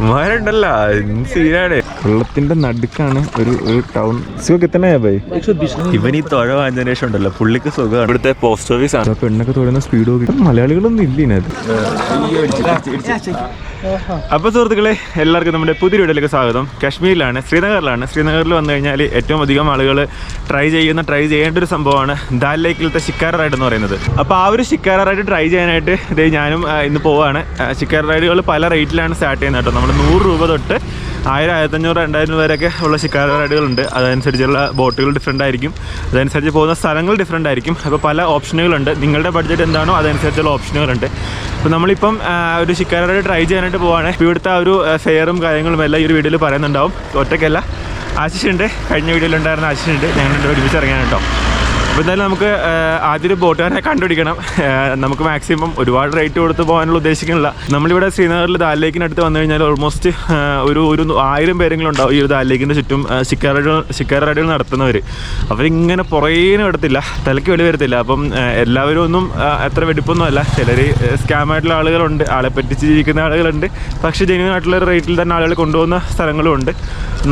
ഉമ്മാരുണ്ടല്ല സീനാണ്? വെള്ളത്തിന്റെ നടുക്കാണ് ഒരു ഒരു ടൗൺ സുഖം എത്തണയാ ബൈ ഇവൻ ഈ തുഴ വാങ്ങിയതിനു ശേഷം ഉണ്ടല്ലോ പുള്ളിക്ക് സുഖമാണ്. ഇവിടുത്തെ പോസ്റ്റ് ഓഫീസ് ആണ്. പെണ്ണൊക്കെ തുഴയുന്ന സ്പീഡ് നോക്കി മലയാളികളൊന്നും ഇല്ല ഇതിനകത്ത്. അപ്പോൾ സുഹൃത്തുക്കളെ എല്ലാവർക്കും നമ്മുടെ പുതിയ വീഡിയോയിലേക്ക് സ്വാഗതം. കാശ്മീരിലാണ് ശ്രീനഗറിലാണ്. ശ്രീനഗറിൽ വന്നു കഴിഞ്ഞാൽ ഏറ്റവും അധികം ആളുകൾ ട്രൈ ചെയ്യുന്ന ട്രൈ ചെയ്യേണ്ട ഒരു സംഭവമാണ് ദാൽ ലേക്കിലത്തെ ഷിക്കാർ റൈഡ് എന്ന് പറയുന്നത്. അപ്പോൾ ആ ഒരു ഷിക്കാർ റൈഡ് ട്രൈ ചെയ്യാനായിട്ട് ഇതേ ഞാനും ഇന്ന് പോവാണ്. ഷിക്കാർ റൈഡുകൾ പല റേറ്റിലാണ് സ്റ്റാർട്ട് ചെയ്യുന്നത് കേട്ടോ. നമ്മൾ നൂറ് രൂപ തൊട്ട് ആയിരം ആയിരത്തഞ്ഞൂറ് രണ്ടായിരം വരെയൊക്കെ ഉള്ള ശിക്കാര റൈഡുകളുണ്ട്. അതനുസരിച്ചുള്ള ബോട്ടുകൾ ഡിഫറെന്റ് ആയിരിക്കും. അതനുസരിച്ച് പോകുന്ന സ്ഥലങ്ങൾ ഡിഫറെന്റ് ആയിരിക്കും. അപ്പോൾ പല ഓപ്ഷനുകളുണ്ട്. നിങ്ങളുടെ ബഡ്ജറ്റ് എന്താണോ അതനുസരിച്ചുള്ള ഓപ്ഷനുകളുണ്ട്. അപ്പോൾ നമ്മളിപ്പം ഒരു ശിക്കാര റൈഡ് ട്രൈ ചെയ്യാനായിട്ട് പോവുകയാണെങ്കിൽ ഇവിടുത്തെ ആ ഒരു ഫെയറും കാര്യങ്ങളും എല്ലാം ഈ ഒരു വീഡിയോയിൽ പറയുന്നുണ്ടാവും. ഒറ്റയ്ക്കല്ല. ആശിഷുണ്ട്. കഴിഞ്ഞ വീഡിയോയിൽ ഉണ്ടായിരുന്ന ആശിഷുണ്ട്. രണ്ടുപേരും ഒരുമിച്ച് ഇറങ്ങാൻ അപ്പോൾ എന്തായാലും നമുക്ക് ആദ്യം ഒരു ബോട്ടുകാരനെ കണ്ടുപിടിക്കണം. നമുക്ക് മാക്സിമം ഒരുപാട് റേറ്റ് കൊടുത്ത് പോകാനുള്ള ഉദ്ദേശിക്കുന്നില്ല. നമ്മളിവിടെ ശ്രീനഗറിൽ ദാലിലേക്കിനടുത്ത് വന്നു കഴിഞ്ഞാൽ ഓൾമോസ്റ്റ് ഒരു ഒരു ആയിരം പേരെങ്കിലും ഉണ്ടാവും ഈ ഒരു ദാലിലേക്കിന്റെ ചുറ്റും ശിക്കാർ ശിക്കാര റൈഡുകൾ നടത്തുന്നവർ അവരിങ്ങനെ പുറകേനും എടുത്തില്ല തലയ്ക്ക് വെളി വരത്തില്ല. അപ്പം എല്ലാവരും ഒന്നും അത്ര വെടിപ്പൊന്നും അല്ല. ചിലർ സ്കാം ആയിട്ടുള്ള ആളുകളുണ്ട്. ആളെ പറ്റിച്ച് ജീവിക്കുന്ന ആളുകളുണ്ട്. പക്ഷേ ജെന്യൂൻ ആയിട്ടുള്ള റേറ്റിൽ തന്നെ ആളുകൾ കൊണ്ടുപോകുന്ന സ്ഥലങ്ങളും ഉണ്ട്.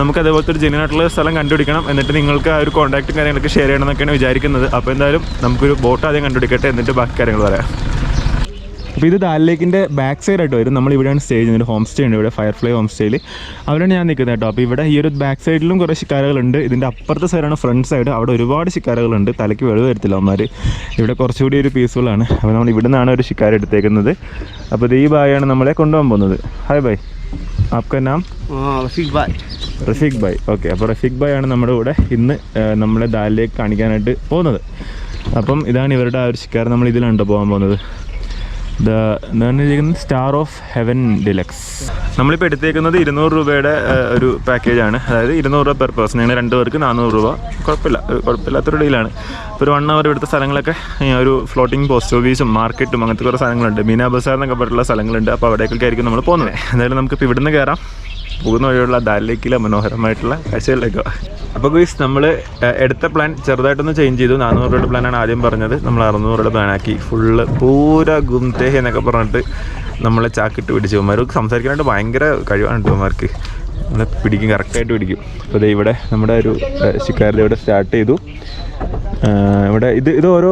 നമുക്ക് അതേപോലത്തെ ഒരു ജെന്യൂൻ ആയിട്ടുള്ള സ്ഥലം കണ്ടുപിടിക്കണം. എന്നിട്ട് നിങ്ങൾക്ക് ആ ഒരു കോൺടാക്റ്റും കാര്യങ്ങളൊക്കെ ഷെയർ ചെയ്യണം എന്നൊക്കെയാണ് വിചാരിക്കുന്നത്. അപ്പോൾ എന്തായാലും നമുക്കൊരു ബോട്ട് ആദ്യം കണ്ടുപിടിക്കട്ടെ എന്നിട്ട് ബാക്കി കാര്യങ്ങൾ പറയാം. അപ്പോൾ ഇത് ദാൽ ലേക്കിന്റെ ബാക്ക് സൈഡ് ആയിട്ട് വരും. നമ്മൾ ഇവിടെയാണ് സ്റ്റേ ചെയ്യുന്നത്. ഹോം സ്റ്റേ ഉണ്ട് ഇവിടെ ഫയർഫ്ലൈ ഹോം സ്റ്റേയിൽ അവിടെയാണ് ഞാൻ നിൽക്കുന്നത് കേട്ടോ. അപ്പോൾ ഇവിടെ ഈ ഒരു ബാക്ക് സൈഡിലും കുറേ ശിക്കാരകളുണ്ട്. ഇതിന്റെ അപ്പുറത്തെ സൈഡാണ് ഫ്രണ്ട് സൈഡ് അവിടെ ഒരുപാട് ശിക്കാരകളുണ്ട്. തലയ്ക്ക് വെളിവ് വരത്തില്ല അവന്മാർ ഇവിടെ കുറച്ചുകൂടി ഒരു പീസ്ഫുൾ ആണ്. അപ്പോൾ നമ്മൾ ഇവിടെ നിന്നാണ് ഒരു ശിക്കാര എടുത്തേക്കുന്നത്. അപ്പോൾ ഈ ബായാണ് നമ്മളെ കൊണ്ടുപോകാൻ പോകുന്നത്. ഹായ് ബൈ ആപ്കാ നാം റഫീഖ് ഭായ് റഫീഖ് ഭായ് ഓക്കെ അപ്പോൾ റഫീഖ് ഭായ് ആണ് നമ്മുടെ കൂടെ ഇന്ന് നമ്മളെ ദാലിലേക്ക് കാണിക്കാനായിട്ട് പോകുന്നത്. അപ്പം ഇതാണ് ഇവരുടെ ആ ഒരു ശിക്കാരം. നമ്മൾ ഇതിലാണ് പോകാൻ പോകുന്നത്? The star of heaven deluxe. നമ്മളിപ്പോൾ എടുത്തേക്കുന്നത് ഇരുന്നൂറ് രൂപയുടെ ഒരു പാക്കേജാണ്. അതായത് ഇരുന്നൂറ് രൂപ പെർ പേഴ്സൺ. ഞങ്ങൾ രണ്ട് പേർക്ക് നാനൂറ് രൂപ. കുഴപ്പമില്ല. കുഴപ്പമില്ലാത്തൊരു ഡീലാണ്. ഒരു വൺ അവർ ഇവിടുത്തെ സ്ഥലങ്ങളൊക്കെ ഒരു ഫ്ലോട്ടിംഗ് പോസ്റ്റ് ഓഫീസും മാർക്കറ്റും അങ്ങനത്തെ കുറേ സ്ഥലങ്ങളുണ്ട്. മീനാ ബസാർ എന്നൊക്കെ പറഞ്ഞിട്ടുള്ള സ്ഥലങ്ങളുണ്ട്. അപ്പോൾ അവിടേക്കൊക്കെ ആയിരിക്കും നമ്മൾ പോകുന്നത്. എന്തായാലും നമുക്കിപ്പോൾ ഇവിടുന്ന് കയറാം പോകുന്ന വഴിയുള്ള ദാലിലേക്കിലെ മനോഹരമായിട്ടുള്ള കാഴ്ചകളിലേക്ക് അപ്പോൾ ഗുയിസ് നമ്മൾ എടുത്ത പ്ലാൻ ചെറുതായിട്ടൊന്ന് ചേഞ്ച് ചെയ്തു. നാനൂറ് രൂപയുടെ പ്ലാനാണ് ആദ്യം പറഞ്ഞത്. നമ്മൾ അറുന്നൂറ് രൂപയുടെ പ്ലാനാക്കി ഫുള്ള് പൂര ഗുംതേഹ എന്നൊക്കെ പറഞ്ഞിട്ട് നമ്മളെ ചാക്കിട്ട് പിടിച്ചു. ഇവന്മാർക്ക് സംസാരിക്കാനായിട്ട് ഭയങ്കര കഴിവാണ് ഇവന്മാർക്ക്. നമ്മളെ പിടിക്കും കറക്റ്റായിട്ട് പിടിക്കും. അപ്പോൾ ഇവിടെ നമ്മുടെ ഒരു ശിക്കാരിൽ ഇവിടെ സ്റ്റാർട്ട് ചെയ്തു. ഇവിടെ ഇത് ഇത് ഓരോ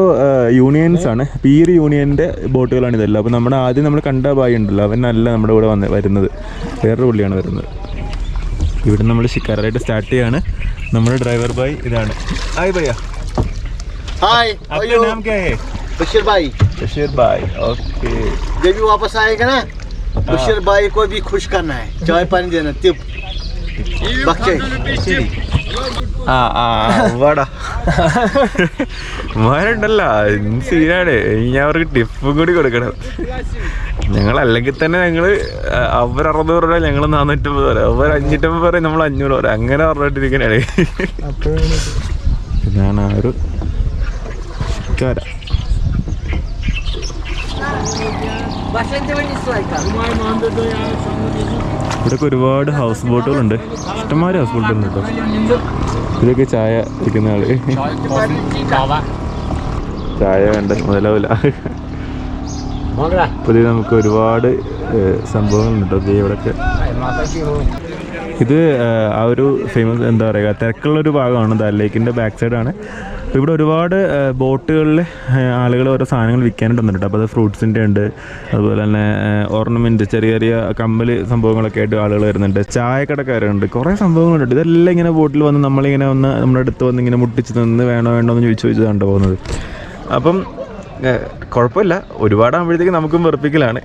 യൂണിയൻസ് ആണ് അപ്പോൾ ഈ ഒരു യൂണിയൻ്റെ ബോട്ടുകളാണ് ഇതെല്ലാം അപ്പോൾ നമ്മുടെ ആദ്യം നമ്മൾ കണ്ട ബായി ഉണ്ടല്ലോ അവനല്ല നമ്മുടെ കൂടെ വന്ന് വരുന്നത് വേറൊരു പുള്ളിയാണ് വരുന്നത് ഇവിടെ നമ്മൾ ശിക്കാരായിട്ട് സ്റ്റാർട്ട് ചെയ്യാണ് നമ്മുടെ ഡ്രൈവർ ബായ് ഇതാണ് ഹായ് ഭയ്യ हाय आपका नाम क्या है बशीर भाई बशीर भाई ओके जब भी वापस आएगा ना बशीर भाई को भी खुश करना है चाय पानी देना टिप बच्चे ആ ആ സീനാണ്. ഇനി അവർക്ക് ടിപ്പും കൂടി കൊടുക്കണം. ഞങ്ങൾ അല്ലെങ്കിൽ തന്നെ ഞങ്ങൾ അവർ അറുന്നൂറ് രൂപ ഞങ്ങൾ നാനൂറ്റമ്പത് രൂപ അവർ അഞ്ഞൂറ്റമ്പത് പറയും നമ്മൾ അഞ്ഞൂറ് രൂപ അങ്ങനെ പറഞ്ഞിട്ടിരിക്കണേ ഇതാണ് ആ ഒരു ശിക്കാര ഇവിടെയൊക്കെ ഒരുപാട് ഹൗസ് ബോട്ടുകളുണ്ട് ഇഷ്ടംമാതിരി ഹൗസ് ബോട്ടുകളുണ്ട് കേട്ടോ. ഇതൊക്കെ ചായ ഇരിക്കുന്ന ആൾ. ചായ വേണ്ട മുതലാവില്ല. പുതിയ നമുക്ക് ഒരുപാട് സംഭവങ്ങളുണ്ട് കേട്ടോ. ഇവിടെയൊക്കെ ഇത് ആ ഒരു ഫേമസ് എന്താ പറയുക തിരക്കുള്ള ഒരു ഭാഗമാണ്. ദാൽ ലേക്കിന്റെ ബാക്ക് സൈഡാണ് അപ്പോൾ ഇവിടെ ഒരുപാട് ബോട്ടുകളിൽ ആളുകൾ ഓരോ സാധനങ്ങൾ വിൽക്കാനായിട്ട് വന്നിട്ടുണ്ട്. അപ്പോൾ അത് ഫ്രൂട്ട്സിന്റെ ഉണ്ട്. അതുപോലെ തന്നെ ഓർണമെന്റ് ചെറിയ ചെറിയ കമ്മൽ സംഭവങ്ങളൊക്കെ ആയിട്ട് ആളുകൾ വരുന്നുണ്ട്. ചായക്കടക്കാരുണ്ട്. കുറേ സംഭവങ്ങളുണ്ട്. ഇതെല്ലാം ഇങ്ങനെ ബോട്ടിൽ വന്ന് നമ്മളിങ്ങനെ വന്ന് നമ്മുടെ അടുത്ത് വന്ന് ഇങ്ങനെ മുട്ടിച്ച് നിന്ന് വേണോ വേണോ എന്ന് ചോദിച്ചു ചോദിച്ചതാണ് പോകുന്നത്. അപ്പം കുഴപ്പമില്ല. ഒരുപാടാകുമ്പോഴത്തേക്ക് നമുക്കും വെറുപ്പിക്കലാണ്.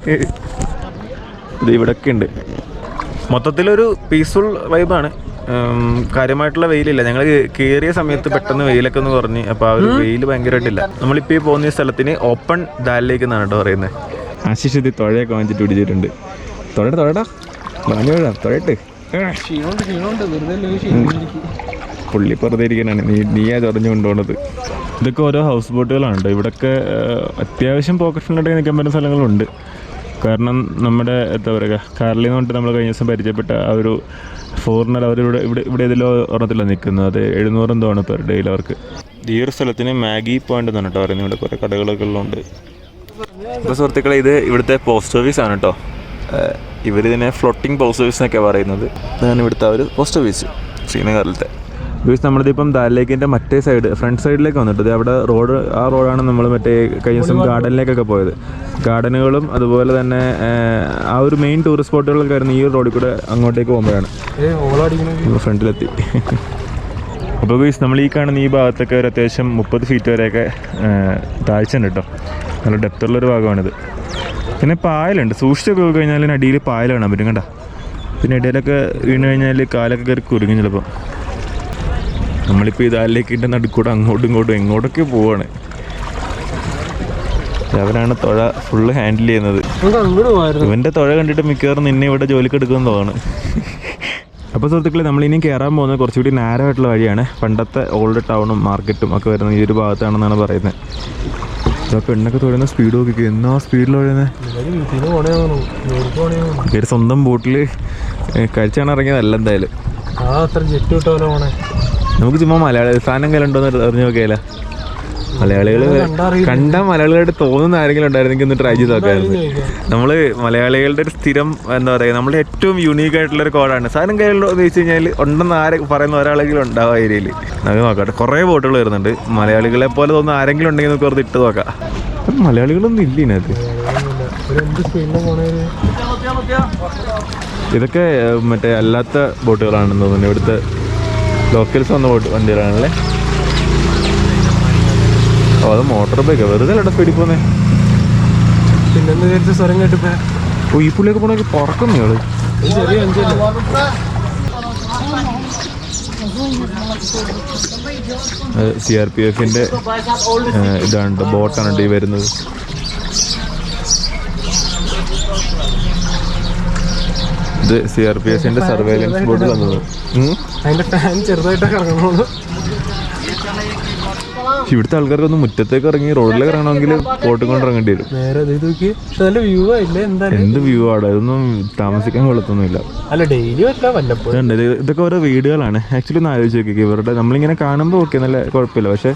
ഇത് ഇവിടെയൊക്കെ ഉണ്ട്. മൊത്തത്തിലൊരു പീസ്ഫുൾ വൈബാണ് കാര്യമായിട്ടുള്ള വെയിലില്ല. ഞങ്ങൾ കയറിയ സമയത്ത് പെട്ടെന്ന് വെയിലൊക്കെ ഒന്ന് കുറഞ്ഞ് അപ്പോൾ ആ ഒരു വെയിൽ ഭയങ്കരമായിട്ടില്ല നമ്മളിപ്പോൾ ഈ പോകുന്ന സ്ഥലത്തിന് ഓപ്പൺ ഡാലിലേക്ക് എന്നാണ് കേട്ടോ പറയുന്നത് ആശിഷ് ഇത് തുഴയൊക്കെ വാങ്ങിച്ചിട്ട് പിടിച്ചിട്ടുണ്ട്. തുഴടാ പുള്ളി പുറത്തെ ഇരിക്കാനാണ് നീ നീയാ ചൊറഞ്ഞു കൊണ്ടുപോകുന്നത് ഇതൊക്കെ ഓരോ ഹൗസ് ബോട്ടുകളാണ് ഇവിടൊക്കെ ഇവിടെയൊക്കെ അത്യാവശ്യം പോക്കറ്റ് ഫ്രണ്ടായിട്ട് നിൽക്കാൻ പറ്റുന്ന സ്ഥലങ്ങളുണ്ട്. കാരണം നമ്മുടെ എന്താ പറയുക കാറിൽ നിന്നുകൊണ്ട് നമ്മൾ കഴിഞ്ഞ ദിവസം പരിചയപ്പെട്ട ആ ഒരു ഫോറിനർ അവർ ഇവിടെ ഇവിടെ ഇവിടെ ഇതിലോ ഒരെണ്ണത്തിലാണ് നിൽക്കുന്നത് അത് എഴുന്നൂറ് ആണ് പെർ ഡേയിൽ അവർക്ക്. ഈ ഒരു സ്ഥലത്തിന് മാഗി പോയിന്റ് എന്നാണ് കേട്ടോ പറയുന്നത്. ഇവിടെ കുറേ കടകളൊക്കെ ഉള്ളതുകൊണ്ട് അപ്പോൾ സുഹൃത്തുക്കളെ ഇത് ഇവിടുത്തെ പോസ്റ്റ് ഓഫീസ് ആണ് കേട്ടോ ഇവരിതിനെ ഇതിനെ ഫ്ലോട്ടിംഗ് പോസ്റ്റ് ഓഫീസ് എന്നൊക്കെ പറയുന്നത്. അതാണ് ഇവിടുത്തെ ആ ഒരു പോസ്റ്റ് ഓഫീസ് ശ്രീനഗറിലത്തെ. ബീച്ച് നമ്മളിതിപ്പം ദാലേക്കിന്റെ മറ്റേ സൈഡ് ഫ്രണ്ട് സൈഡിലേക്ക് വന്നിട്ട് അവിടെ റോഡ് ആ റോഡാണ് നമ്മൾ മറ്റേ കഴിഞ്ഞ ദിവസം ഗാർഡനിലേക്കൊക്കെ പോയത്. ഗാർഡനുകളും അതുപോലെ തന്നെ ആ, ഒരു മെയിൻ ടൂറിസ്റ്റ് സ്പോട്ടുകളൊക്കെ ആയിരുന്നു ഈ ഒരു റോഡിൽ കൂടെ അങ്ങോട്ടേക്ക് പോകുമ്പോഴാണ്. ഫ്രണ്ടിലെത്തി. അപ്പോൾ ബീസ് നമ്മൾ ഈ കാണുന്ന ഈ ഭാഗത്തൊക്കെ ഒരു അത്യാവശ്യം മുപ്പത് ഫീറ്റ് വരെയൊക്കെ താഴ്ച ഉണ്ട് കേട്ടോ നല്ല ഡെപ്തുള്ളൊരു ഭാഗമാണിത്. പിന്നെ പായലുണ്ട്. സൂക്ഷിച്ചൊക്കെ പോയി കഴിഞ്ഞാൽ അടിയിൽ പായൽ കാണാൻ പറ്റും കണ്ട. പിന്നെ ഇടയിലൊക്കെ വീണ് കഴിഞ്ഞാൽ കാലൊക്കെ കയറി കുരുങ്ങും ചിലപ്പോൾ നമ്മളിപ്പോൾ ഇതാലിലേക്ക് ഇട്ട് നടുക്കൂടെ അങ്ങോട്ടും ഇങ്ങോട്ടും എങ്ങോട്ടൊക്കെ പോവാണ്. അവരാണ് തുഴ ഫുള്ള് ഹാൻഡിൽ ചെയ്യുന്നത്. ഇവന്റെ തുഴ കണ്ടിട്ട് മിക്കവാറും നിന്നെ ഇവിടെ ജോലിക്ക് എടുക്കുമെന്ന് തോന്നുന്നു. അപ്പോൾ സുഹൃത്തുക്കളെ നമ്മൾ ഇനിയും കയറാൻ പോകുന്നത് കുറച്ചുകൂടി നാരോ ആയിട്ടുള്ള വഴിയാണ്. പണ്ടത്തെ ഓൾഡ് ടൗണും മാർക്കറ്റും ഒക്കെ വരുന്ന ഈ ഒരു ഭാഗത്താണെന്നാണ് പറയുന്നത്. ആ പെണ്ണൊക്കെ തൊഴുന്ന സ്പീഡ് നോക്കി എന്നാ സ്പീഡിൽ തൊഴുന്നത് സ്വന്തം ബോട്ടിൽ കഴിച്ചാണ് ഇറങ്ങിയതല്ല എന്തായാലും. ആ അത്ര ജെറ്റ് വിട്ടോലെ പോണേ. നമുക്ക് ചുമ്മാ മലയാളി സാധനം കയ്യിലുണ്ടോന്ന് അറിഞ്ഞു നോക്കിയല്ല മലയാളികൾ കണ്ട മലയാളികളായിട്ട് തോന്നുന്ന ആരെങ്കിലും ഉണ്ടായിരുന്നെങ്കിൽ ഒന്ന് ട്രൈ ചെയ്ത് നോക്കായിരുന്നു നമ്മൾ മലയാളികളുടെ ഒരു സ്ഥിരം എന്താ പറയുക നമ്മുടെ ഏറ്റവും യൂണീക്ക് ആയിട്ടുള്ള ഒരു കോഡാണ്. സാധനം കയ്യിലുണ്ടോ എന്ന് വെച്ച് കഴിഞ്ഞാൽ ഉണ്ടെന്ന് ആരെ പറയുന്ന ഒരാളെങ്കിലും ഉണ്ടാവും ഏരിയയിൽ നമുക്ക് നോക്കട്ടെ കുറേ ബോട്ടുകൾ വരുന്നുണ്ട്. മലയാളികളെ പോലെ തോന്നുന്ന ആരെങ്കിലും ഉണ്ടെങ്കിൽ നമുക്ക് വെറുതെ ഇട്ട് നോക്കാം. മലയാളികളൊന്നും ഇല്ല ഇതിനകത്ത്. ഒരു എന്ത് സ്പീഡിലാണ് പോണേ ഇതൊക്കെ മറ്റേ അല്ലാത്ത ബോട്ടുകളാണെന്ന് തോന്നുന്നു. ഇവിടുത്തെ ലോക്കൽസ് വന്ന പോയിട്ട് വണ്ടികളാണല്ലേ ഓ അത് മോട്ടോർ ബൈക്കാണ് വെറുതെ അല്ല സ്പീഡിൽ പോന്നെ? പിന്നെന്ന് വിചാരിച്ച സ്വരം കേട്ടിപ്പോ ഓ ഈ പുള്ളിയൊക്കെ പോണെങ്കിൽ പറക്കും ഇയാൾ ചെറിയ അഞ്ചല്ലേ സി ആർ പി എഫിന്റെ ഇതാണ് ബോട്ടാണ് ഈ വരുന്നത്. ഇത് സി ആർ പി എഫിന്റെ സർവേലൻസ് ബോർഡ് വന്നത്. ഇവിടുത്തെ അതിന്റെ ഫാൻ ചെറുതായിട്ട് ഇറങ്ങണോളൂ ഇവിടുത്തെ ആൾക്കാർക്കൊന്നും മുറ്റത്തേക്ക് ഇറങ്ങി റോഡിലേക്ക് ഇറങ്ങണമെങ്കിൽ ബോട്ടും കൊണ്ട് ഇറങ്ങേണ്ടി വരും. നേരെ നോക്കി നല്ല വ്യൂ ആയില്ലേ എന്ത് വ്യൂ ആണ് ഇതൊന്നും താമസിക്കാൻ കൊള്ളത്തൊന്നുമില്ല. അല്ല ഡെയിലി പറ്റില്ല വല്ലപ്പോഴും. ഇതുണ്ട് ഇതൊക്കെ ഓരോ വീടുകളാണ്. ആക്ച്വലി ഒന്ന് ആലോചിച്ച് നോക്കി ഇവരുടെ നമ്മളിങ്ങനെ കാണുമ്പോൾ ഓക്കെ നല്ല കുഴപ്പമില്ല. പക്ഷേ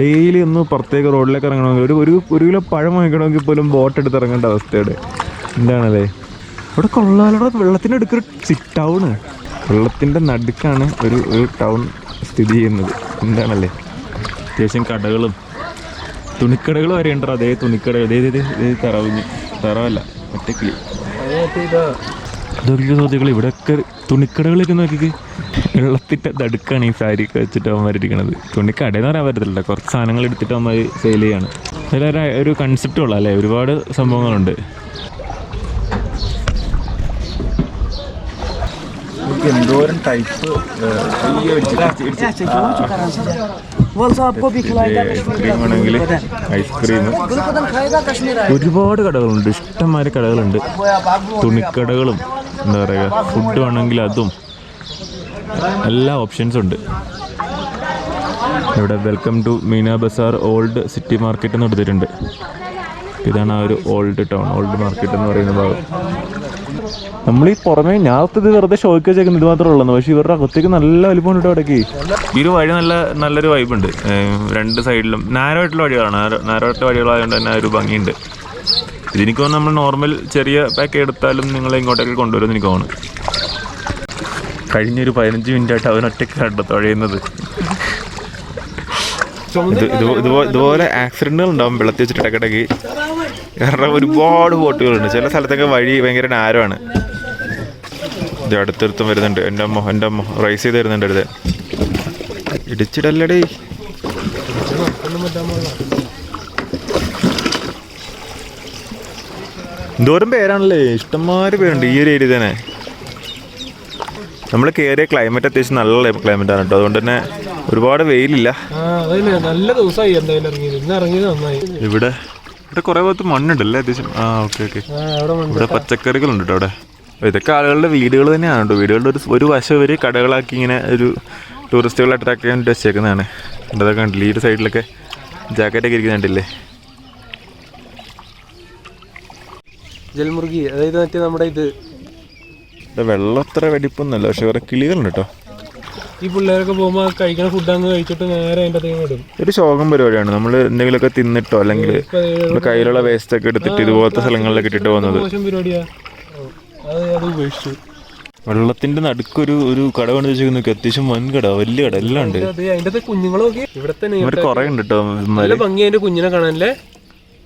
ഡെയിലി ഒന്ന് പുറത്തേക്ക് റോഡിലേക്ക് ഇറങ്ങണമെങ്കിൽ ഒരു ഒരു കിലോ പഴം വാങ്ങിക്കണമെങ്കിൽ പോലും ബോട്ട് എടുത്ത് ഇറങ്ങേണ്ട അവസ്ഥയുടെ എന്താണല്ലേ ഇവിടെ കൊള്ളാലോടെ വെള്ളത്തിന്റെ അടുക്കൊരു ടൗണ് വെള്ളത്തിന്റെ നടുക്കാണ് ഒരു ഒരു ടൗൺ സ്ഥിതി ചെയ്യുന്നത്. എന്താണല്ലേ? അത്യാവശ്യം കടകളും തുണിക്കടകളും വരെ ഉണ്ടോ അതേ തുണിക്കട ഇതേ ഇതേ തറവിഞ്ഞ്. തറവല്ല ഒറ്റ കിളി ഇതൊക്കെ ചോദ്യങ്ങൾ ഇവിടെയൊക്കെ തുണിക്കടകളൊക്കെ നോക്കി വെള്ളത്തിന്റെ നടുക്കാണ് ഈ സാരി വെച്ചിട്ട് അവന്മാർ ഇരിക്കണത്. തുണിക്കടയെന്ന് പറയാൻ പറ്റത്തില്ല കുറച്ച് സാധനങ്ങൾ എടുത്തിട്ട് അവന്മാർ സെയിൽ ചെയ്യാണ്. അതിലൊരു ഒരു കൺസെപ്റ്റ് ഉള്ള അല്ലേ ഒരുപാട് സംഭവങ്ങളുണ്ട്. എന്തോരം ടൈപ്പ് ഐസ്ക്രീം ഒരുപാട് കടകളുണ്ട് ഇഷ്ടംമാതിരി കടകളുണ്ട്. തുണിക്കടകളും എന്താ പറയുക ഫുഡ് വേണമെങ്കിൽ അതും എല്ലാ ഓപ്ഷൻസും ഉണ്ട്. ഇവിടെ welcome to Meena Bazaar old city market എന്ന് എടുത്തിട്ടുണ്ട്. ഇതാണ് ആ ഒരു ഓൾഡ് ടൗൺ ഓൾഡ് മാർക്കറ്റ് എന്ന് പറയുന്ന ഭാഗം. നമ്മൾ ഈ പുറമേ ഞാനത് ഇത് വെറുതെ ഷോയ്ക്ക് വെച്ചേക്കുന്നത് ഇത് മാത്രമേ ഉള്ളൂ. പക്ഷേ ഇവരുടെ അകത്തേക്ക് നല്ല വലിപ്പമുണ്ട് ഉണ്ട് ഇടയ്ക്ക് ഈ വഴി നല്ല നല്ലൊരു വൈബുണ്ട് രണ്ട് സൈഡിലും നാരോ വഴികളാണ്. നാരോ ആയിട്ടുള്ള വഴികളായതുകൊണ്ട് തന്നെ ഒരു ഭംഗിയുണ്ട്. ഇതെനിക്ക് തോന്നുന്നു നമ്മൾ നോർമൽ ചെറിയ പാക്ക് എടുത്താലും നിങ്ങളെ ഇങ്ങോട്ടേക്ക് കൊണ്ടുവരുമെന്ന് എനിക്ക് തോന്നുന്നു. കഴിഞ്ഞൊരു പതിനഞ്ച് മിനിറ്റ് ആയിട്ട് അവൻ കണ്ടു തുഴയുന്നത്. ഇത് ഇത് ഇതുപോലെ ആക്സിഡന്റുകൾ ഉണ്ടാവും. വെള്ളത്തിൽ വെച്ചിട്ട് ഇടയ്ക്കിടയ്ക്ക്. കാരണം ഒരുപാട് ബോട്ടുകളുണ്ട് ചില സ്ഥലത്തൊക്കെ വഴി ഭയങ്കര നാരമാണ് അടുത്തടുത്തും വരുന്നുണ്ട്. എന്റെ അമ്മ എന്റെ അമ്മ. റൈസ് ചെയ്ത് തരുന്നുണ്ട് അടുത്ത്. ഇടിച്ചിടല്ലടേ. എന്തോരം പേരാണല്ലേ? ഇഷ്ടംമാതിരി പേരുണ്ട് ഈ ഒരു ഏരിയ തന്നെ. നമ്മൾ കയറിയ ക്ലൈമറ്റ് അത്യാവശ്യം നല്ല ക്ലൈമറ്റ് ആണ് കേട്ടോ. അതുകൊണ്ട് തന്നെ ഒരുപാട് വെയിലില്ല. നല്ല ദിവസമായി എന്തായാലും ഇറങ്ങിയത്. ഇന്ന് ഇറങ്ങിയത് നന്നായി. ഇവിടെ ഇവിടെ കുറേ ഭാഗത്ത് മണ്ണുണ്ടല്ലേ അത്യാവശ്യം? ആ ഓക്കെ ഓക്കെ ഇവിടെ പച്ചക്കറികളുണ്ട് കേട്ടോ അവിടെ. ഇതൊക്കെ ആളുകളുടെ വീടുകൾ തന്നെയാണ് കേട്ടോ. വീടുകളുടെ ഒരു ഒരു വശം ഒരു കടകളാക്കി ഇങ്ങനെ ഒരു ടൂറിസ്റ്റുകളെ അട്രാക്ട് ചെയ്യാൻ വേണ്ടി വെച്ചേക്കുന്നതാണ് ഇതൊക്കെ കണ്ടില്ലേ? ഈ ഒരു സൈഡിലൊക്കെ ജാക്കറ്റൊക്കെ ഇരിക്കുന്നുണ്ടല്ലേ ജൽമുർഗി അതായത് മറ്റേ നമ്മുടെ ഇത്. വെള്ളം അത്ര വെടിപ്പൊന്നുമല്ല പക്ഷെ കുറേ കിളികളുണ്ട് കേട്ടോ. ഈ പിള്ളേരൊക്കെ പോകുമ്പോൾ കഴിക്കണ ഫുഡ് അങ്ങ് കഴിച്ചിട്ട് നേരെ അതിന്റെ അകത്തേക്ക് വിടും ഒരു ശോകം പരിപാടിയാണ്. നമ്മൾ എന്തെങ്കിലുമൊക്കെ തിന്നിട്ടോ അല്ലെങ്കിൽ കയ്യിലുള്ള വേസ്റ്റ് ഒക്കെ എടുത്തിട്ട് ഇതുപോലത്തെ സ്ഥലങ്ങളിലൊക്കെ ഇട്ടിട്ട് പോകുന്നത്. മോശം അത് അത് ഉപേക്ഷിച്ചു. വെള്ളത്തിന്റെ നടുക്കൊരു ഒരു കട കൊണ്ട് വെച്ചിരിക്കുന്നു. അത്യാവശ്യം വൻ കട വലിയ കട എല്ലാം ഉണ്ട്. അതിന്റെ കുഞ്ഞുങ്ങൾ നോക്കി. ഇവിടെ തന്നെ ഇവർ കുറെ ഉണ്ട് കേട്ടോ നല്ല ഭംഗി അതിന്റെ കുഞ്ഞിനെ കാണാനല്ലേ?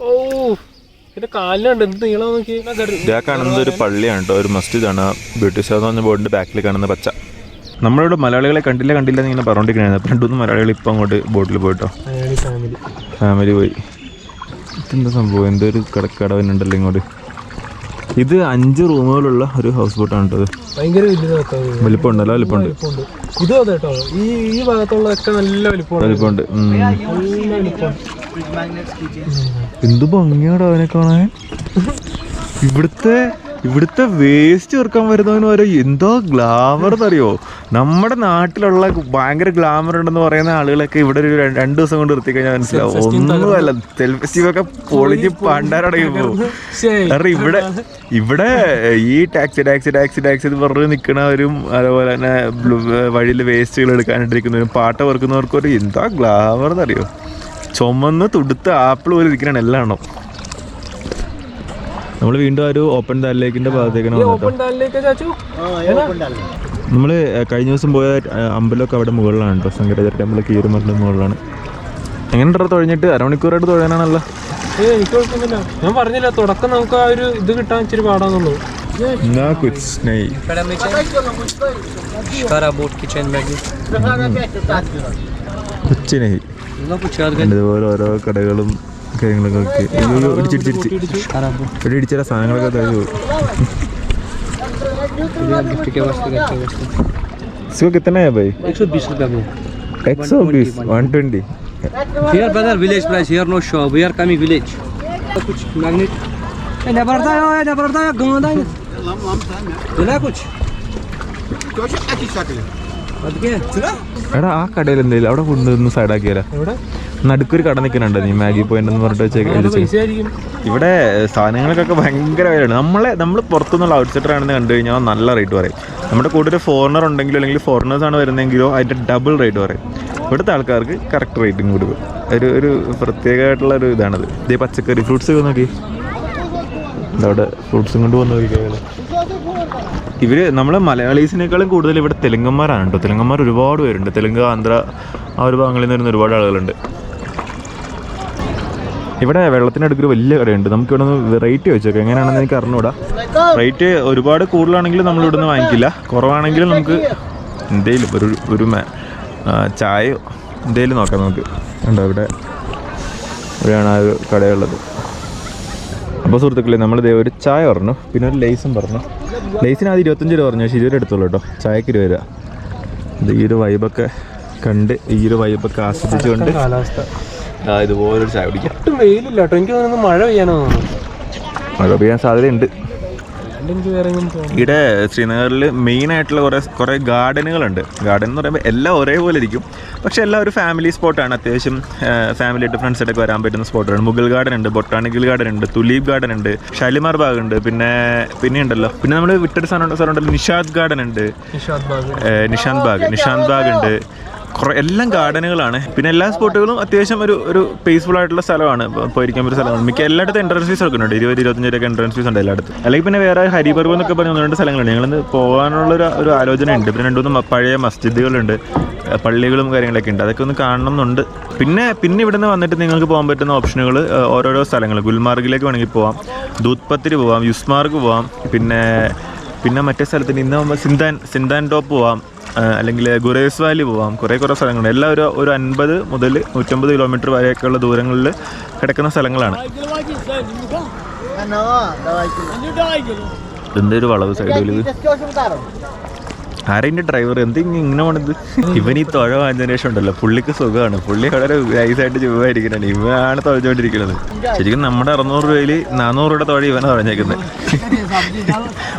ഓ ഇതിന്റെ കാലിലുണ്ട്. എന്ത് നീളം നോക്കി. ഇതാ കാണുന്നത് ഒരു പള്ളിയാണ് കേട്ടോ ഒരു മസ്ജിദാണ് ബ്യൂട്ടിഷ് എന്ന് പറഞ്ഞ ബോർഡിന്റെ ബാക്കിൽ കാണുന്ന പച്ച. നമ്മളിവിടെ മലയാളികളെ കണ്ടില്ല കണ്ടില്ല എന്ന് ഇങ്ങനെ പറഞ്ഞോണ്ടിരിക്കണായിരുന്നു. അപ്പം രണ്ടുമൂന്ന് മലയാളികൾ ഇപ്പം അങ്ങോട്ട് ബോട്ടിൽ പോയിട്ടോ. ഫാമിലി ഫാമിലി പോയി. ഇതെന്താ സംഭവം? എന്തൊരു കടക്കടവനുണ്ടല്ലോ ഇങ്ങോട്ട്. ഇത് അഞ്ച് റൂമുകളുള്ള ഒരു ഹൗസ് ബോട്ടാണ് കേട്ടോ ഭയങ്കര വലിപ്പമുണ്ടല്ലോ വലിപ്പമുണ്ട്. വലിപ്പമുണ്ട്. ഇതും അതെ കേട്ടോ. ഈ ഈ ഭാഗത്തുള്ളതൊക്കെ നല്ല വലിപ്പമുണ്ട്. വലിപ്പമുണ്ട്. എന്ത് ഭംഗിയാടോ അവനെ കാണാൻ. ഇവിടുത്തെ ഇവിടുത്തെ വേസ്റ്റ് ചേർക്കാൻ വരുന്നവന് വരെ എന്തോ ഗ്ലാമർ എന്നറിയോ? നമ്മുടെ നാട്ടിലുള്ള ഭയങ്കര ഗ്ലാമർ ഉണ്ടെന്ന് പറയുന്ന ആളുകളൊക്കെ ഇവിടെ ഒരു രണ്ട് ദിവസം കൊണ്ട് നിർത്തി കഴിഞ്ഞാൽ മനസ്സിലാവും. ഒന്നുമല്ല സെൽഫിസ്റ്റീവൊക്കെ പൊളിഞ്ഞ് പണ്ടാരടങ്ങി പോകും കാരണം ഇവിടെ ഇവിടെ ഈ ടാക്സി ടാക്സി ടാക്സി ടാക്സി എന്ന് പറഞ്ഞ് നിൽക്കുന്നവരും അതുപോലെ തന്നെ വഴിയിൽ വേസ്റ്റുകൾ എടുക്കാനിട്ടിരിക്കുന്നവരും പാട്ട വെറുക്കുന്നവർക്കും ഒരു എന്താ ഗ്ലാമർ എന്നറിയോ? ചുമന്ന് തുടുത്ത് ആപ്പിൾ പോലെ ഇരിക്കണം എല്ലാം നമ്മൾ വീണ്ടും ആ ഒരു ഓപ്പൺ ദാലിലേക്കിന്റെ ഭാഗത്തേക്കാണ് വന്നത് നമ്മൾ കഴിഞ്ഞ ദിവസം പോയ അമ്പലമൊക്കെ അവിടെ മുകളിലാണ് കേട്ടോ ശങ്കരാചാര്യ ടെമ്പിൾ കീരുമറിന്റെ മുകളിലാണ്. എങ്ങനെ തൊഴഞ്ഞിട്ട്? അരമണിക്കൂറായിട്ട് തൊഴാനാണല്ലോ എനിക്ക് കുഴപ്പമൊന്നുമില്ല. ഞാൻ പറഞ്ഞില്ല തുടക്കം നമുക്ക് ആ ഒരു ഇത് കിട്ടാൻ ഇച്ചിരി പാടാന്നുള്ളൂ. ना कुछ नहीं कुछ नहीं ഇതുപോലെ ഓരോ കടകളും കാര്യങ്ങളൊക്കെ ഓക്കെ ഇടിച്ചിടിച്ചിടിച്ച് ഇവിടെ ഇടിച്ചാൽ സാധനങ്ങളൊക്കെ തരു. എടാ ആ കടയിൽ എന്തെങ്കിലും അവിടെ കൊണ്ടുവന്ന് സൈഡാക്കിയാലോ നടുക്കൊരു കട നിൽക്കുന്നുണ്ട്. നീ മാഗി പോയിന്റ് എന്ന് പറഞ്ഞിട്ട് ഇവിടെ സാധനങ്ങൾക്കൊക്കെ ഭയങ്കര വിലയാണ് നമ്മളെ നമ്മൾ പുറത്തുനിന്നുള്ള ഔട്ട്സൈഡർ ആണെന്ന് കണ്ടു കഴിഞ്ഞാൽ നല്ല റേറ്റ് പറയും. നമ്മുടെ കൂടെ ഒരു ഫോറിനർ ഉണ്ടെങ്കിലും അല്ലെങ്കിൽ ഫോറിനേഴ്സ് ആണ് വരുന്നതെങ്കിലോ അതിന്റെ ഡബിൾ റേറ്റ് പറയും. ഇവിടുത്തെ ആൾക്കാർക്ക് കറക്റ്റ് റേറ്റും കൊടുക്കും ഒരു ഒരു പ്രത്യേകമായിട്ടുള്ള ഒരു ഇതാണത്. ഇതേ പച്ചക്കറി ഫ്രൂട്ട്സ് ഒക്കെ നോക്കി. അവിടെ ഫ്രൂട്ട്സും കൊണ്ട് വന്നു നോക്കിയാൽ ഇവർ നമ്മളെ മലയാളീസിനേക്കാളും കൂടുതൽ ഇവിടെ തെലുങ്കന്മാരാണ് കേട്ടോ. തെലുങ്കന്മാർ ഒരുപാട് പേരുണ്ട്. തെലുങ്ക് ആന്ധ്ര ആ ഒരു ഭാഗങ്ങളിൽ നിന്ന് വരുന്ന ഒരുപാട് ആളുകളുണ്ട്. ഇവിടെ വെള്ളത്തിനടുക്ക് അടുക്കൊരു വലിയ കടയുണ്ട്. നമുക്ക് ഇവിടെ നിന്ന് റേറ്റ് വെച്ചേക്കാം. എങ്ങനെയാണെന്ന് എനിക്ക് അറിഞ്ഞൂടാ റേറ്റ് ഒരുപാട് കൂടുതലാണെങ്കിലും നമ്മൾ ഇവിടെ നിന്ന് വാങ്ങിക്കില്ല. കുറവാണെങ്കിലും നമുക്ക് എന്തേലും ഒരു ഒരു ചായയോ എന്തേലും നോക്കാം നമുക്ക്. ഉണ്ടോ ഇവിടെ ഇവിടെയാണ് ആ ഒരു കടയുള്ളത്. അപ്പോൾ സുഹൃത്തുക്കളെ നമ്മൾ ദേ ഒരു ചായ പറഞ്ഞു. പിന്നെ ഒരു ലേസും പറഞ്ഞു. ലേസിന് ആദ്യം ഇരുപത്തഞ്ച് രൂപ പറഞ്ഞു. പക്ഷേ ഇരുപത് എടുത്തോളൂ കേട്ടോ. ചായക്ക് ഇരുപത് രൂപ. ഈ ഒരു വൈബൊക്കെ കണ്ട് ഈ ഒരു വൈബൊക്കെ ആസ്വദിച്ചുകൊണ്ട് കാലാവസ്ഥ ഇതുപോലൊരു ചായ കുടിക്കാം. ഒട്ടും വെയിലില്ല കേട്ടോ എനിക്ക് തോന്നുന്നു മഴ പെയ്യാനോ തോന്നുന്നു. മഴ പെയ്യാൻ സാധ്യതയുണ്ട്. അല്ലാണ്ട് എനിക്ക് വേറെ ഒന്നും തോന്നുന്നു ഇവിടെ ശ്രീനഗറിൽ മെയിൻ ആയിട്ടുള്ള കുറേ കുറേ ഗാർഡനുകളുണ്ട്. ഗാർഡൻ എന്ന് പറയുമ്പോൾ എല്ലാം ഒരേപോലെ ഇരിക്കും. പക്ഷേ എല്ലാം ഒരു ഫാമിലി സ്പോട്ടാണ് അത്യാവശ്യം ഫാമിലി ആയിട്ട് ഫ്രണ്ട്സ് ആയിട്ടൊക്കെ വരാൻ പറ്റുന്ന സ്പോട്ടാണ് മുഗൾ ഗാർഡൻ ഉണ്ട് ബൊട്ടാണിക്കൽ ഗാർഡൻ ഉണ്ട് തുലീപ് ഗാർഡൻ ഉണ്ട് ഷാലിമാർ ബാഗ് ഉണ്ട് പിന്നെ പിന്നെ ഉണ്ടല്ലോ. പിന്നെ നമ്മൾ വിട്ടൊരു സ്ഥലം സ്ഥലം ഉണ്ടല്ലോ. നിഷാദ് ഗാർഡൻ ഉണ്ട്. നിഷാദ് ബാഗ് നിഷാദ് നിഷാന്ത് ബാഗ് നിഷാന്ത് ബാഗ് ഉണ്ട്. കുറേ എല്ലാം ഗാർഡനുകളാണ്. പിന്നെ എല്ലാ സ്പോട്ടുകളും അത്യാവശ്യം ഒരു ഒരു പീസ്ഫുൾ ആയിട്ടുള്ള സ്ഥലമാണ്. പോയിരിക്കാൻ ഒരു സ്ഥലമാണ്. മിക്ക എല്ലായിടത്തും എൻട്രൻസ് ഫീസ് ഒക്കെ ഉണ്ട് ഇരുപത് ഇരുപത്തഞ്ച് രൂപ എൻട്രൻസ് ഫീസ് ഉണ്ട് എല്ലായിടത്തും. അല്ലെങ്കിൽ പിന്നെ വേറെ ഹരിപർവ് എന്നൊക്കെ പറഞ്ഞ ഒന്ന് രണ്ട് സ്ഥലങ്ങളുണ്ട്. ഞങ്ങളിന്ന് പോകാനുള്ള ഒരു ആലോചന ഉണ്ട്. പിന്നെ രണ്ടു മൂന്ന് പഴയ മസ്ജിദുകളുണ്ട്. പള്ളികളും കാര്യങ്ങളൊക്കെ ഉണ്ട്. അതൊക്കെ ഒന്ന് കാണണം എന്നുണ്ട് പിന്നെ പിന്നെ ഇവിടുന്ന് വന്നിട്ട് നിങ്ങൾക്ക് പോകാൻ പറ്റുന്ന ഓപ്ഷനുകൾ ഓരോരോ സ്ഥലങ്ങൾ. ഗുൽമാർഗിലേക്ക് വേണമെങ്കിൽ പോവാം. ദൂത്പത്തിരി പോവാം. യുസ്മാർഗ് പോവാം. പിന്നെ പിന്നെ മറ്റേ സ്ഥലത്തിന് ഇന്ന് സിന്താൻ സിന്താൻ ടോപ്പ് പോവാം. അല്ലെങ്കിൽ ഗുരേസ് വാലി പോവാം. കുറേ കുറേ സ്ഥലങ്ങളുണ്ട്. എല്ലാം ഒരു ഒരു അൻപത് മുതൽ നൂറ്റമ്പത് കിലോമീറ്റർ വരെയൊക്കെയുള്ള ദൂരങ്ങളിൽ കിടക്കുന്ന സ്ഥലങ്ങളാണ്. എന്തൊരു വളവ് സൈഡിൽ ആരെന്റെ ഡ്രൈവർ എന്തെങ്കിലും ഇങ്ങനെ പോണത്? ഇവൻ ഈ തുഴ വാങ്ങിയതിനു ഉണ്ടല്ലോ. പുള്ളിക്ക് സുഖമാണ്. പുള്ളി വളരെ ഐസായിട്ട് ചുവായിരിക്കുന്നത് ഇവനാണ് തുഴച്ചുകൊണ്ടിരിക്കുന്നത് ശരിക്കും നമ്മുടെ അറുന്നൂറ് രൂപയിൽ നാനൂറ് രൂപയുടെ തുഴ ഇവനെ തുഴഞ്ഞേക്കുന്നത്.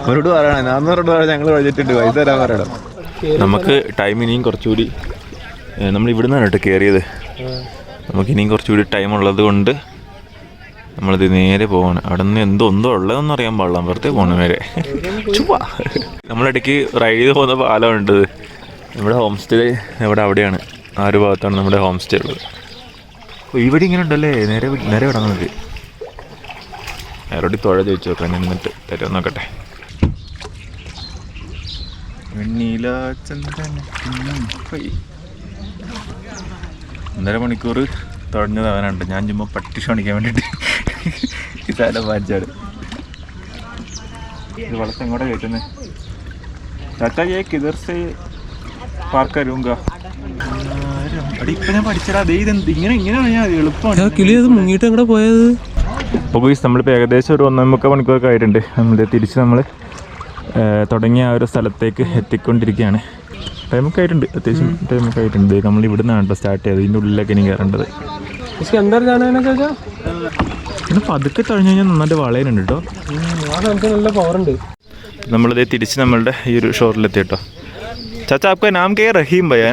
അവരോട് പറയണം. നാനൂറ് രൂപ ഞങ്ങൾ തുഴഞ്ഞിട്ടുണ്ട്. പൈസ തരാൻ പറയണം. നമുക്ക് ടൈം ഇനിയും കുറച്ചുകൂടി നമ്മൾ ഇവിടെ നിന്നാണ് കേട്ടോ കയറിയത് നമുക്ക് ഇനിയും കുറച്ചുകൂടി ടൈം ഉള്ളത് കൊണ്ട് നമ്മളിത് നേരെ പോവാണ്. അവിടെ നിന്ന് എന്തോ എന്തോ ഉള്ളതെന്ന് അറിയാൻ പാടില്ല. വെറുതെ പോകണം വരെ ചുമ്മാ. നമ്മളിടയ്ക്ക് റൈഡ് ചെയ്ത് പോകുന്ന പാലമുണ്ട് നമ്മുടെ ഹോം സ്റ്റേ ഇവിടെ അവിടെയാണ്. ആ ഒരു ഭാഗത്താണ് നമ്മുടെ ഹോം സ്റ്റേ ഉള്ളത്. അപ്പോൾ ഇവിടെ ഇങ്ങനെ ഉണ്ടല്ലേ? നേരെ നേരെ വിടാൻ നമുക്ക്. ആരോടി തുഴ ചോദിച്ചു നോക്കാം ഞാൻ എന്നിട്ട് തരുമോ നോക്കട്ടെ വെണ്ണീല ചന്ദന കിണ്ണം പോയി. ഒന്നര മണിക്കൂർ തുടഞ്ഞത് അവനുണ്ട് ഞാൻ ചുമ്മാ പട്ടി ക്ഷണിക്കാൻ വേണ്ടിയിട്ട് ഇതാല വായിച്ചാട് ഇത് വളർച്ച എങ്ങോട്ടാ കയറ്റുന്നത് ചാച്ചാ ഏ കിതർസെ പാർക്കരൂങ്ക ഇപ്പൊ ഞാൻ പഠിച്ചടാ. ഏകദേശം ഒരു ഒന്നേ മുക്കാൽ മണിക്കൂറൊക്കെ ആയിട്ടുണ്ട്. നമ്മൾ തിരിച്ച് നമ്മൾ തുടങ്ങിയ ആ ഒരു സ്ഥലത്തേക്ക് എത്തിക്കൊണ്ടിരിക്കുകയാണ്. ടൈമൊക്കെ ആയിട്ടുണ്ട് അത്യാവശ്യം ടൈമൊക്കെ ആയിട്ടുണ്ട് നമ്മൾ ഇവിടെ നിന്നാണ് സ്റ്റാർട്ട് ചെയ്തത്. ഇതിന്റെ ഉള്ളിലൊക്കെ ഇനി കയറേണ്ടത്. പിന്നെ പതുക്കെ തഴഞ്ഞു കഴിഞ്ഞാൽ നന്നായിട്ട് വളയനുണ്ട് കേട്ടോ നല്ല പവറുണ്ട് നമ്മളിത് തിരിച്ച് നമ്മളുടെ ഈ ഒരു ഷോറിലെത്തി കേട്ടോ ചാച്ച ആപ്ക നാം കെ റഹീം ഭയ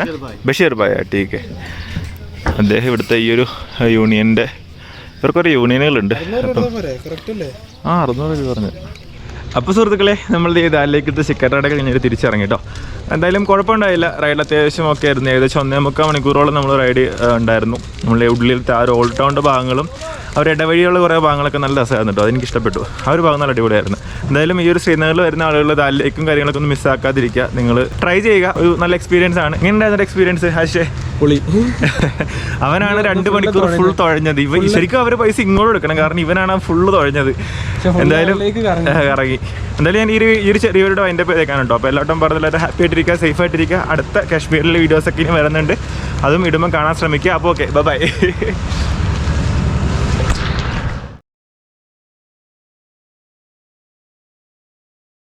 ബഷീർ ഭയ ടീക്ക് അദ്ദേഹം ഇവിടുത്തെ ഈ ഒരു യൂണിയന്റെ ഇവർക്കൊരു യൂണിയനുകളുണ്ട് ആ അറുന്നൂറ് പറഞ്ഞത് പറഞ്ഞു. അപ്പോൾ സുഹൃത്തുക്കളെ നമ്മൾ ദാലിലേക്കത്തെ ചിക്കറ്റാടൊക്കെ കഴിഞ്ഞിട്ട് തിരിച്ചിറങ്ങി കേട്ടോ എന്തായാലും കുഴപ്പമുണ്ടായില്ല. റൈഡ് അത്യാവശ്യം ഒക്കെ ആയിരുന്നു. ഏകദേശം ഒന്നേ മുക്കാൽ മണിക്കൂറോളം നമ്മൾ റൈഡ് ഉണ്ടായിരുന്നു. നമ്മളെ ഉള്ളിലത്തെ ആ ഒരു ഓൾഡ് ടൗണിന്റെ ഭാഗങ്ങളും അവർ ഇടവഴിയുള്ള കുറേ ഭാഗങ്ങളൊക്കെ നല്ല രസമായിരുന്നു കേട്ടോ അതെനിക്ക് ഇഷ്ടപ്പെട്ടു. ആ ഒരു ഭാഗം നല്ല അടിപൊളിയായിരുന്നു. എന്തായാലും ഈ ഒരു ശ്രീനഗറിൽ വരുന്ന ആളുകൾ ദാലിലേക്കും കാര്യങ്ങളൊക്കെ ഒന്നും മിസ്സാക്കാതിരിക്കുക നിങ്ങൾ ട്രൈ ചെയ്യുക. ഒരു നല്ല എക്സ്പീരിയൻസ് ആണ്. എങ്ങനെ ഉണ്ടായിരുന്നു എക്സ്പീരിയൻസ് ഹാഷേ പൊളി. അവനാണ് രണ്ട് മണിക്കൂർ ഫുൾ തുഴഞ്ഞത്. ഇവ ശരിക്കും അവർ പൈസ ഇങ്ങോട്ട് എടുക്കണം. കാരണം ഇവനാണ് ഫുള്ള് തുഴഞ്ഞത്. എന്തായാലും ഇറങ്ങി. എന്തായാലും ഞാൻ ഈ ഒരു ഈ ഒരു ചെറിയൊരു അതിന്റെ പേരേക്കാണ് കേട്ടോ അപ്പോൾ എല്ലാവരും പറഞ്ഞില്ലാത്ത ഹാപ്പി ആയിട്ടിരിക്കുക സേഫ് ആയിട്ടിരിക്കുക. അടുത്ത കാശ്മീരിലെ വീഡിയോസൊക്കെ ഇനി വരുന്നുണ്ട്. അതും ഇടുമ്പോൾ കാണാൻ ശ്രമിക്കുക. അപ്പോൾ ഓക്കെ ബൈ